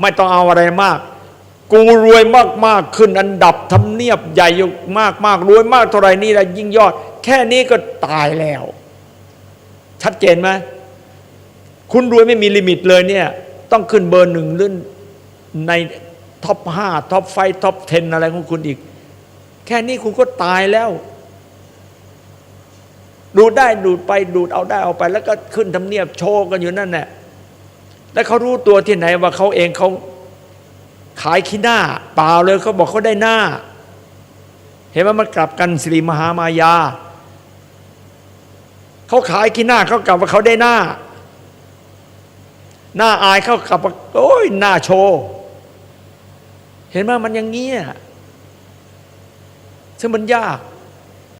ไม่ต้องเอาอะไรมาก กูรวยมากๆขึ้นอันดับทำเนียบใหญ่อยู่มากๆรวยมากเท่าไรนี่แหละยิ่งยอด แค่นี้ก็ตายแล้ว ชัดเจนไหมคุณรวยไม่มีลิมิตเลยเนี่ย ต้องขึ้นเบอร์หนึ่งหรือในท็อปห้าท็อปไฟท็อปเทนอะไรของคุณอีก แค่นี้คุณก็ตายแล้ว ดูดได้ดูดไปดูดเอาได้เอาไป แล้วก็ขึ้นทำเนียบโชว์กันอยู่นั่นแหละ แล้วเขารู้ตัวที่ไหนว่าเขาเองเขาขายขี้หน้าเปล่าเลยเขาบอกเขาได้หน้า เห็นไหมมันกลับกันสิริมหามายาเขาขายขี้หน้าเขากลับว่าเขาได้หน้า หน้าอายเขากลับว่าโอ้ยหน้าโชว์เห็นไหมมันอย่างเงี้ยซึ่งมันยาก